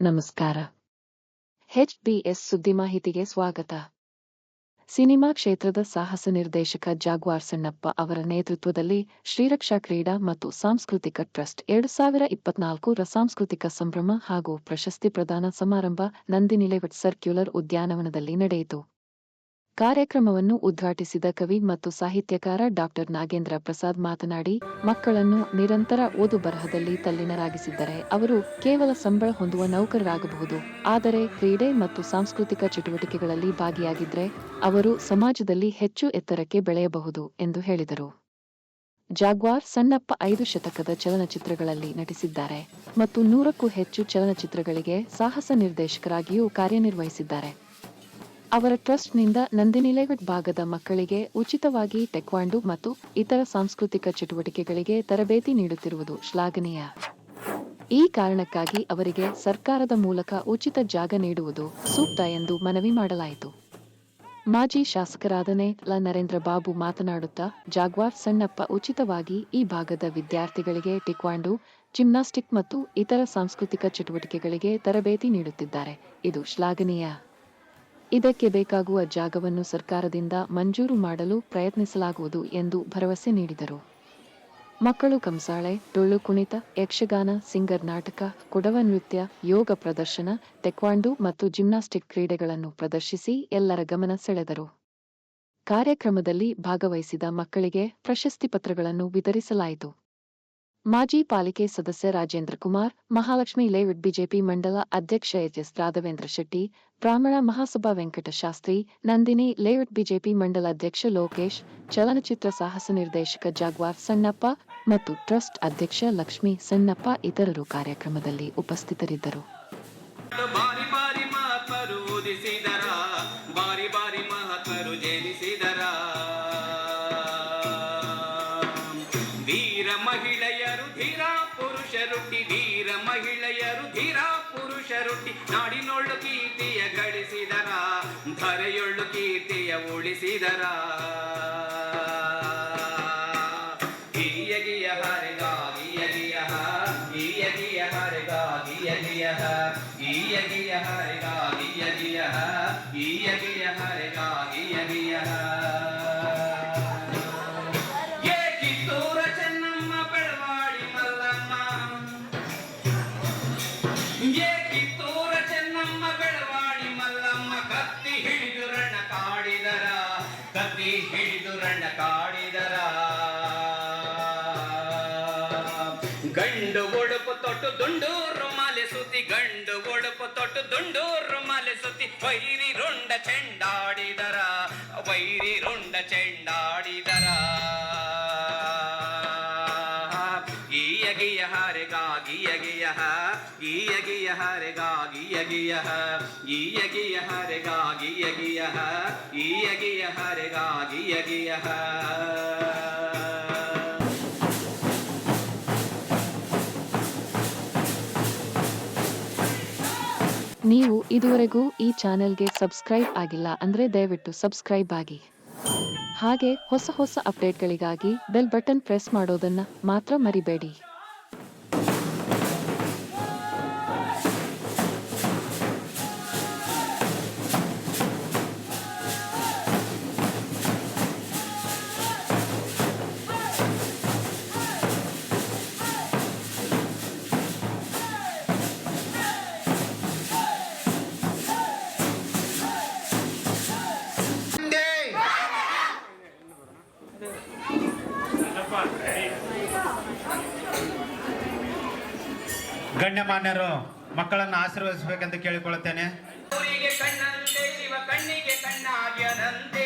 ನಮಸ್ಕಾರ. ಎಚ್ಬಿಎಸ್ ಸುದ್ದಿ ಮಾಹಿತಿಗೆ ಸ್ವಾಗತ. ಸಿನಿಮಾ ಕ್ಷೇತ್ರದ ಸಾಹಸ ನಿರ್ದೇಶಕ ಜಾಗ್ವಾರ್ ಸಣ್ಣಪ್ಪ ಅವರ ನೇತೃತ್ವದಲ್ಲಿ ಶ್ರೀರಕ್ಷಾ ಕ್ರೀಡಾ ಮತ್ತು ಸಾಂಸ್ಕೃತಿಕ ಟ್ರಸ್ಟ್ ಎರಡು ಸಾವಿರ ಇಪ್ಪತ್ನಾಲ್ಕರ ಸಾಂಸ್ಕೃತಿಕ ಸಂಭ್ರಮ ಹಾಗೂ ಪ್ರಶಸ್ತಿ ಪ್ರದಾನ ಸಮಾರಂಭ ನಂದಿನಿಲೇವಟ್ ಸರ್ಕ್ಯುಲರ್ ಉದ್ಯಾನವನದಲ್ಲಿ ನಡೆಯಿತು. ಕಾರ್ಯಕ್ರಮವನ್ನು ಉದ್ಘಾಟಿಸಿದ ಕವಿ ಮತ್ತು ಸಾಹಿತ್ಯಕಾರ ಡಾಕ್ಟರ್ ನಾಗೇಂದ್ರ ಪ್ರಸಾದ್ ಮಾತನಾಡಿ, ಮಕ್ಕಳನ್ನು ನಿರಂತರ ಓದು ಬರಹದಲ್ಲಿ ತಲ್ಲಿನರಾಗಿಸಿದ್ದರೆ ಅವರು ಕೇವಲ ಸಂಬಳ ಹೊಂದುವ ನೌಕರರಾಗಬಹುದು. ಆದರೆ ಕ್ರೀಡೆ ಮತ್ತು ಸಾಂಸ್ಕೃತಿಕ ಚಟುವಟಿಕೆಗಳಲ್ಲಿ ಭಾಗಿಯಾಗಿದ್ದರೆ ಅವರು ಸಮಾಜದಲ್ಲಿ ಹೆಚ್ಚು ಎತ್ತರಕ್ಕೆ ಬೆಳೆಯಬಹುದು ಎಂದು ಹೇಳಿದರು. ಜಾಗ್ವಾರ್ ಸಣ್ಣಪ್ಪ ಐದು ಶತಕದ ಚಲನಚಿತ್ರಗಳಲ್ಲಿ ನಟಿಸಿದ್ದಾರೆ ಮತ್ತು ನೂರಕ್ಕೂ ಹೆಚ್ಚು ಚಲನಚಿತ್ರಗಳಿಗೆ ಸಾಹಸ ನಿರ್ದೇಶಕರಾಗಿಯೂ ಕಾರ್ಯನಿರ್ವಹಿಸಿದ್ದಾರೆ. ಅವರ ಟ್ರಸ್ಟ್ನಿಂದ ನಂದಿನಿಲೇಔಟ್ ಭಾಗದ ಮಕ್ಕಳಿಗೆ ಉಚಿತವಾಗಿ ಟೆಕ್ವಾಂಡು ಮತ್ತು ಇತರ ಸಾಂಸ್ಕೃತಿಕ ಚಟುವಟಿಕೆಗಳಿಗೆ ತರಬೇತಿ ನೀಡುತ್ತಿರುವುದು ಶ್ಲಾಘನೀಯ. ಈ ಕಾರಣಕ್ಕಾಗಿ ಅವರಿಗೆ ಸರ್ಕಾರದ ಮೂಲಕ ಉಚಿತ ಜಾಗ ನೀಡುವುದು ಸೂಕ್ತ ಎಂದು ಮನವಿ ಮಾಡಲಾಯಿತು. ಮಾಜಿ ಶಾಸಕರಾದ ಲ. ನರೇಂದ್ರ ಬಾಬು ಮಾತನಾಡುತ್ತಾ, ಜಾಗ್ವಾರ್ ಸಣ್ಣಪ್ಪ ಉಚಿತವಾಗಿ ಈ ಭಾಗದ ವಿದ್ಯಾರ್ಥಿಗಳಿಗೆ ಟಿಕ್ವಾಂಡು, ಜಿಮ್ನಾಸ್ಟಿಕ್ ಮತ್ತು ಇತರ ಸಾಂಸ್ಕೃತಿಕ ಚಟುವಟಿಕೆಗಳಿಗೆ ತರಬೇತಿ ನೀಡುತ್ತಿದ್ದಾರೆ. ಇದು ಶ್ಲಾಘನೀಯ. ಇದಕ್ಕೆ ಬೇಕಾಗುವ ಜಾಗವನ್ನು ಸರ್ಕಾರದಿಂದ ಮಂಜೂರು ಮಾಡಲು ಪ್ರಯತ್ನಿಸಲಾಗುವುದು ಎಂದು ಭರವಸೆ ನೀಡಿದರು. ಮಕ್ಕಳು ಕಂಸಾಳೆ, ಡೊಳ್ಳು ಕುಣಿತ, ಯಕ್ಷಗಾನ, ಸಿಂಗರ್ ನಾಟಕ, ಕೊಡವ ನೃತ್ಯ, ಯೋಗ ಪ್ರದರ್ಶನ, ಟೆಕ್ವಾಂಡು ಮತ್ತು ಜಿಮ್ನಾಸ್ಟಿಕ್ ಕ್ರೀಡೆಗಳನ್ನು ಪ್ರದರ್ಶಿಸಿ ಎಲ್ಲರ ಗಮನ ಸೆಳೆದರು. ಕಾರ್ಯಕ್ರಮದಲ್ಲಿ ಭಾಗವಹಿಸಿದ ಮಕ್ಕಳಿಗೆ ಪ್ರಶಸ್ತಿ ಪತ್ರಗಳನ್ನು ವಿತರಿಸಲಾಯಿತು. ಮಾಜಿ ಪಾಲಿಕೆ ಸದಸ್ಯ ರಾಜೇಂದ್ರ ಕುಮಾರ್, ಮಹಾಲಕ್ಷ್ಮಿ ಲೇಔಟ್ ಬಿಜೆಪಿ ಮಂಡಲ ಅಧ್ಯಕ್ಷ H S Raghavendra Shetty, Brahmana Mahasabha Venkata Shastri, Nandini layout BJP ಮಂಡಲ ಅಧ್ಯಕ್ಷ ಲೋಕೇಶ್, ಚಲನಚಿತ್ರ ಸಾಹಸ ನಿರ್ದೇಶಕ ಜಾಗ್ವಾರ್ ಸಣ್ಣಪ್ಪ ಮತ್ತು ಟ್ರಸ್ಟ್ ಅಧ್ಯಕ್ಷ ಲಕ್ಷ್ಮಿ ಸಣ್ಣಪ್ಪ ಇತರರು ಕಾರ್ಯಕ್ರಮದಲ್ಲಿ ಉಪಸ್ಥಿತರಿದ್ದರು. ಮಹಿಳೆಯರು ಧೀರ ಪುರುಷರುಟ್ಟಿ ವೀರ ಮಹಿಳೆಯರು ಧೀರ ಪುರುಷರುಟ್ಟಿ ನಾಡಿನೊಳ್ಳು ಕೀರ್ತಿಯ ಗಳಿಸಿದರ, ಧರೆಯೊಳ್ಳು ಕೀರ್ತಿಯ ಉಳಿಸಿದರ. ಗಿಯ ಗಿಯ ಹರಿಗ ಗಿಯ ಗಿಯ ಗಿಯ ಗಿಯ ಹರಿಗ ಗಂಡು ಒಡಪು ತೊಟ್ಟು ದುಂಡೂರು ಮಾಲೆ ಸುತಿ ಗಂಡು ಒಡಪು ತೊಟ್ಟು ದುಂಡೂರು ಮಾಲೆ ಸುತಿ ವೈರಿ ರೊಂಡ ಚೆಂಡಾಡಿದರ, ವೈರಿ ರೊಂಡ ಚೆಂಡಾಡಿದರ. ಗೀಯ ಗಿಯ ಹರೆ ಗಾಗಿಯ ಗಿಯ ಗಿಯ ಗೀಯ ಗಿಯ ಹರೆ ಗಾಗಿಯ ಗಿಯ ಗಿಯ ಗೀಯ ಗಿಯ ಹರೆ ಗಾ ಗಿಯ ಗಿಯ ಗೀಯ ಗಿಯ ಹರೆ ಗಾ ಗಿಯ ಗಿಯ ನೀವು ಇದುವರೆಗೂ ಈ ಚಾನೆಲ್ಗೆ ಸಬ್ಸ್ಕ್ರೈಬ್ ಆಗಿಲ್ಲ ಅಂದ್ರೆ ದಯವಿಟ್ಟು ಸಬ್ಸ್ಕ್ರೈಬ್ ಆಗಿ. ಹಾಗೆ ಹೊಸ ಹೊಸ ಅಪ್ಡೇಟ್ಗಳಿಗಾಗಿ ಬೆಲ್ ಬಟನ್ ಪ್ರೆಸ್ ಮಾಡೋದನ್ನ ಮಾತ್ರ ಮರಿಬೇಡಿ. ಗಣ್ಯಮಾನ್ಯರು ಮಕ್ಕಳನ್ನು ಆಶೀರ್ವದಿಸಬೇಕೆಂದು ಕೇಳಿಕೊಳ್ಳುತ್ತೇನೆ. ಕಣ್ಣಂತೆ ಶಿವ ಕಣ್ಣಿಗೆ ಕಣ್ಣಾಗ್ಯನಂತೆ